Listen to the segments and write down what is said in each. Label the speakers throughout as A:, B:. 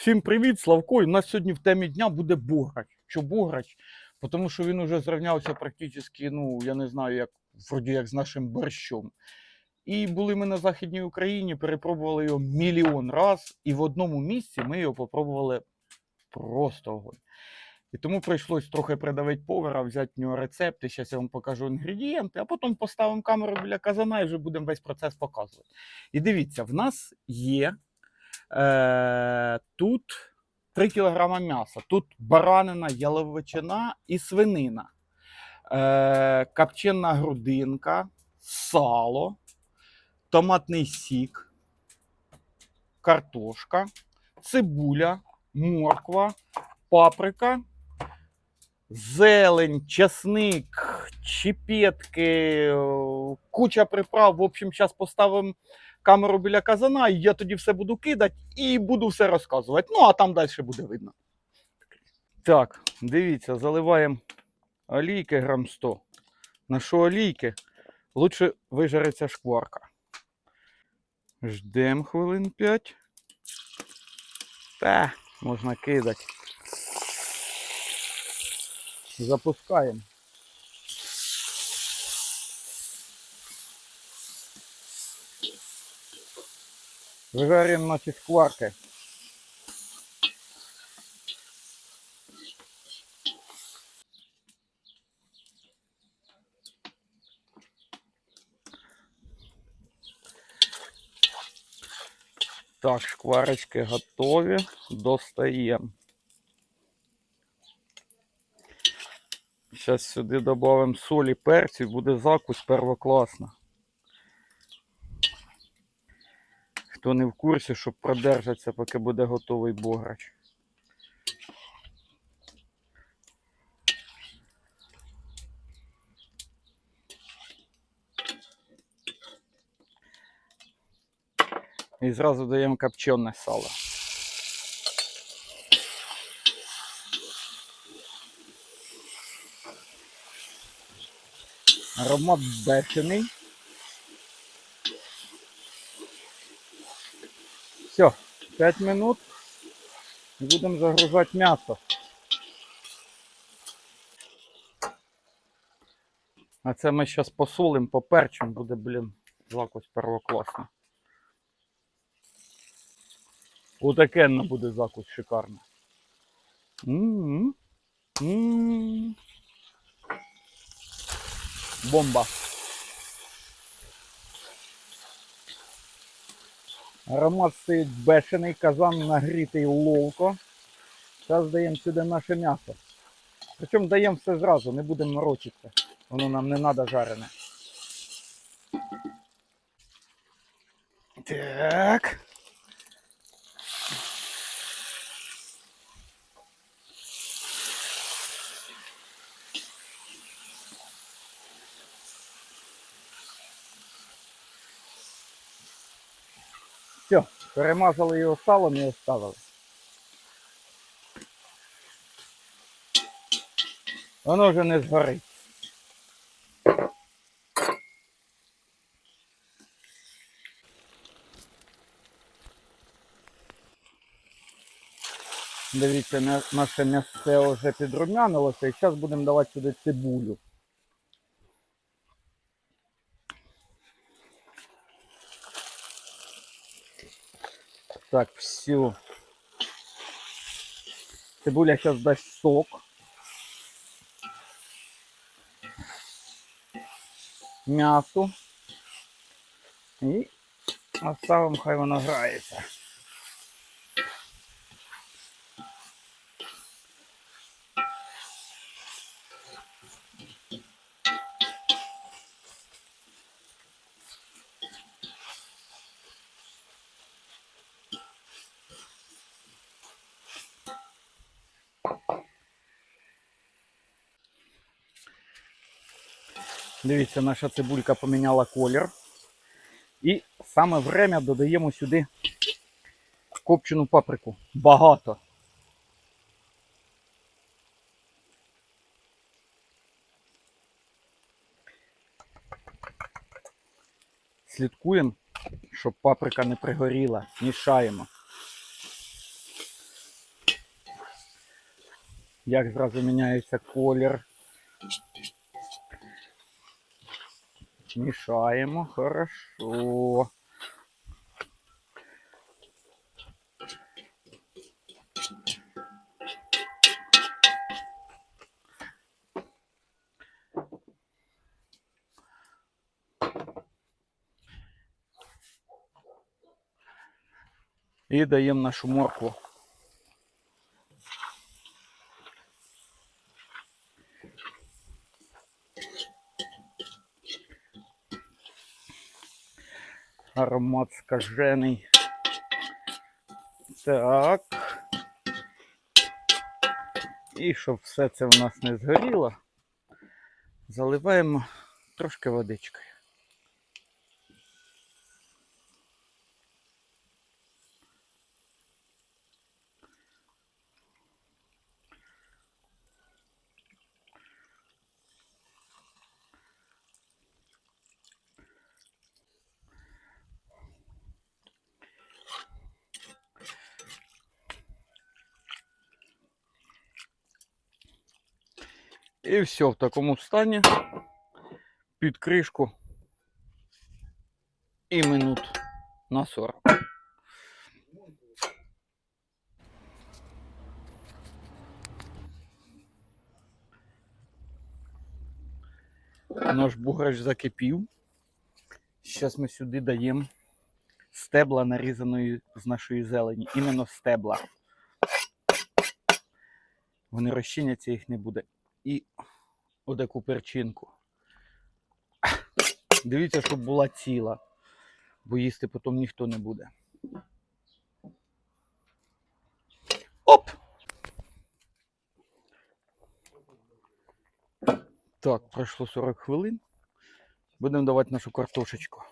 A: Всім привіт, Славко. У нас сьогодні в темі дня буде Буграч. Що Буграч? Тому що він уже зрівнявся практично, ну, я не знаю, як вроді як з нашим борщом. І були ми на Західній Україні, перепробували його мільйон раз, і в одному місці ми його попробували просто огонь. І тому прийшлось трохи придавити повара, взяти в нього рецепти. Зараз я вам покажу інгредієнти, а потім поставимо камеру біля казана і вже будемо весь процес показувати. І дивіться, в нас є Е, тут 3 кг м'яса. Тут баранина, яловичина і свинина. Е, копчена грудинка, сало, томатний сік, картошка, цибуля, морква, паприка, зелень, чесник, чіпетки, куча приправ. В общем, зараз поставимо камеру біля казана, і я тоді все буду кидати і буду все розказувати. Ну, а там далі буде видно. Так, дивіться, заливаємо олійки грам 100. На що олійки? Лучше вижариться шкварка. Ждемо хвилин 5. Та, можна кидати. Запускаємо. Вижарюємо наші шкварки. Так, шкварочки готові. Достаємо. Зараз сюди додамо солі, перцю, буде закусь первокласна. Хто не в курсі, щоб продержатися, поки буде готовий бограч. І зразу даємо копчене сало. Аромат бешений. Все, 5 минут і будемо загружати м'ясо. А це ми зараз посолимо, поперчимо, буде, блін, закусь первокласно. Отакенно буде закусь шикарна. М-м-м. М-м. Бомба. Аромат стоїть бешений, казан нагрітий ловко. Зараз даємо сюди наше м'ясо. Причому даємо все зразу, не будемо морочитися. Воно нам не треба жарене. Так. Все, перемазали його салом і оставили. Воно вже не згорить. Дивіться, наше м'ясце вже підрумянилося і зараз будемо давати сюди цибулю. Так, все. Цибуля сейчас дасть сок. М'ясо. І оставимо, хай воно грається. Дивіться, наша цибулька поміняла колір. І саме время додаємо сюди копчену паприку. Багато. Слідкуємо, щоб паприка не пригоріла. Мішаємо. Як зразу міняється колір. Мішаємо, хорошо. І даємо нашу моркву. Аромат скажений. Так. І щоб все це в нас не згоріло, заливаємо трошки водичкою. І все в такому стані під кришку і минут на 40. Наш буграч закипів. Зараз ми сюди даємо стебла нарізаної з нашої зелені. Іменно стебла. Вони розчиняться, їх не буде. І отаку перчинку. Дивіться, щоб була ціла, бо їсти потім ніхто не буде. Оп! Так, пройшло 40 хвилин. Будемо давати нашу картошечку.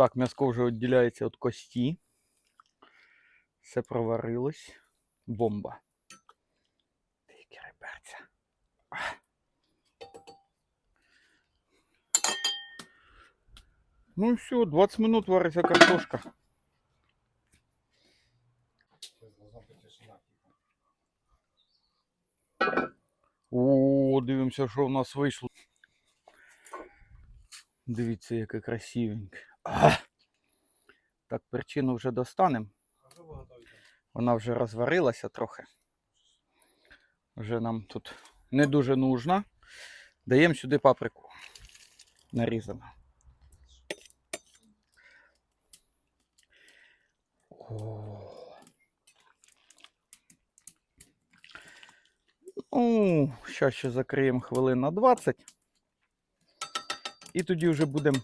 A: Так, м'яско вже відділяється від кості. Все проварилось. Бомба. Тільки реберця. Ах. Ну і все, 20 минут вариться картошка. О, дивимося, що в нас вийшло. Дивіться, яке красивеньке. Так, перчину вже достанемо. Вона вже розварилася трохи. Вже нам тут не дуже нужна. Даємо сюди паприку. Нарізану. Ну, ще закриємо хвилин на 20. І тоді вже будемо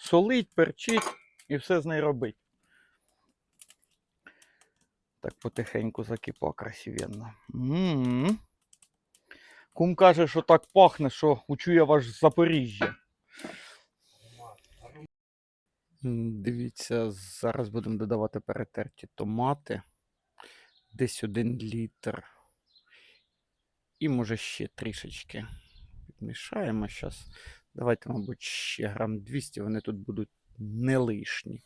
A: солить, перчить і все з нею робити. Так потихеньку закипа красивенно. М-м-м. Кум каже, що так пахне, що учує ваш Запоріжжя. Дивіться, зараз будемо додавати перетерті томати. Десь один літр. І може ще трішечки підмішаємо зараз. Давайте, мабуть, ще грам 200, вони тут будуть не лишні.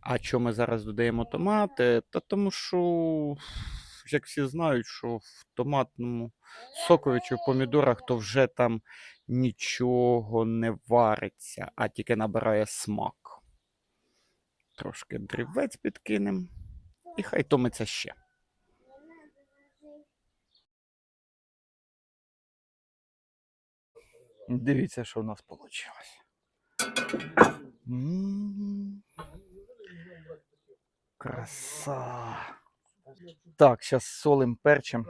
A: А що ми зараз додаємо томати? Та тому що, як всі знають, що в томатному сокові чи в помідорах то вже там нічого не вариться, а тільки набирає смак. Трошки дрівець підкинемо. І хай томиться ще. Дивіться, що в нас вийшло. Краса. Так, зараз солим перчим.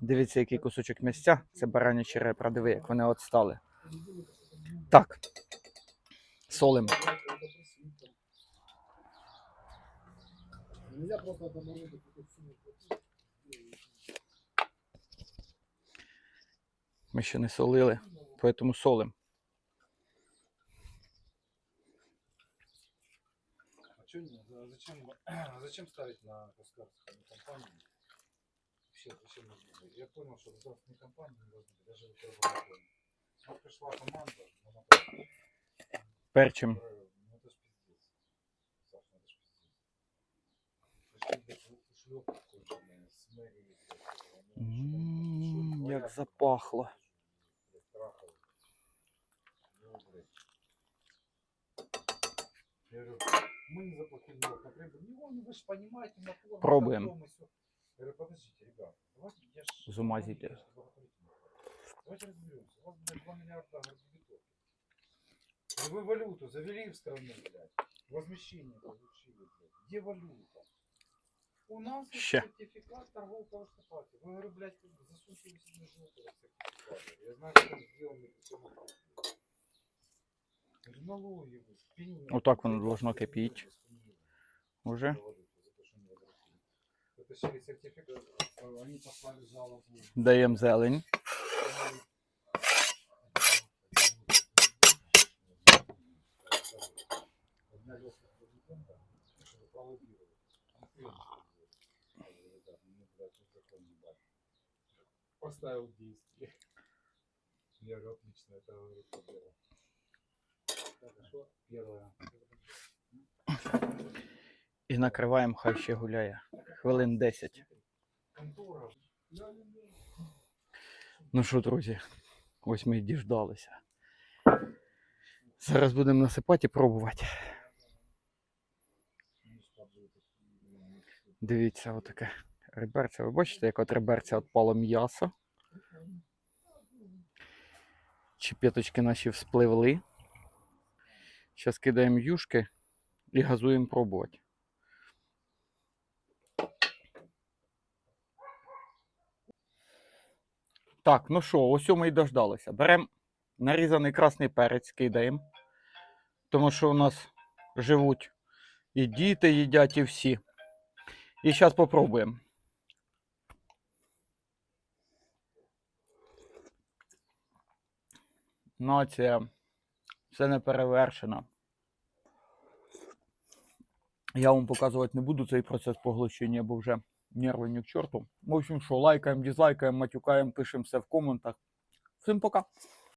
A: Дивіться, який кусочок місця. Це баранячі ребра. Диви, як вони отстали. Так. Солим. Ми ще не солили, поэтому солим.
B: А что нет? А зачем, а зачем ставить на государственную компанию? Вообще, зачем нужно? Я понял, что государственные компании не должны быть, даже в лаборатории. Вот пришла команда, она
A: Перчим.
B: такая, ну это ж пиздец. Саш, ну это ж пиздец. Пришли, блядь, ушлепки конченые, с мэрии, блядь, они
A: М,
B: что,
A: Як
B: творят,
A: запахло.
B: Я говорю, мы не заплатили налог на прибыль. Не, он, вы же понимаете, на фоне,
A: Пробуем.
B: потом и всё. Я говорю, подождите, ребят, давайте, я ж...
A: З ума
B: ну,
A: зійти.
B: я ж благотворительный. Давайте разберемся. У вас, блядь, 2 миллиарда градибитовки. Вы валюту завели в страну, блядь. Возмещение получили, блядь. Где валюта? У нас есть
A: Ща.
B: сертификат торгового партии. Вы, говорю, блядь, засуньте его себе желтого сертификата. Я знаю, что он сделан при всем
A: Отак воно должно кипіти. Уже.
B: Вытащили сертификат, э, они послали жалобу.
A: Даємо зелень.
B: Одна лёгкая президента, чтобы пролоббировать. Он хрен что сделает. Я говорю, ребят, ну, мне, блядь, тут закон ебать. Поставил в действие. Я говорю, отлично, это говорю,
A: І накриваємо, хай ще гуляє. Хвилин 10. Ну що, друзі, ось ми й діждалися. Зараз будемо насипати і пробувати. Дивіться, отаке реберце. Ви бачите, як от реберця відпало м'ясо. Чіпеточки наші вспливли. Зараз кидаємо юшки і газуємо пробувати. Так, ну що, ось ми і дождалися. Беремо нарізаний красний перець, кидаємо. Тому що у нас живуть і діти їдять, і всі. І зараз попробуємо. Нація. Це не перевершено. Я вам показувати не буду цей процес поглощення, бо вже нерви ні к чорту. В общем, що лайкаємо, дізлайкаємо, матюкаємо, пишемо все в коментах. Всім пока.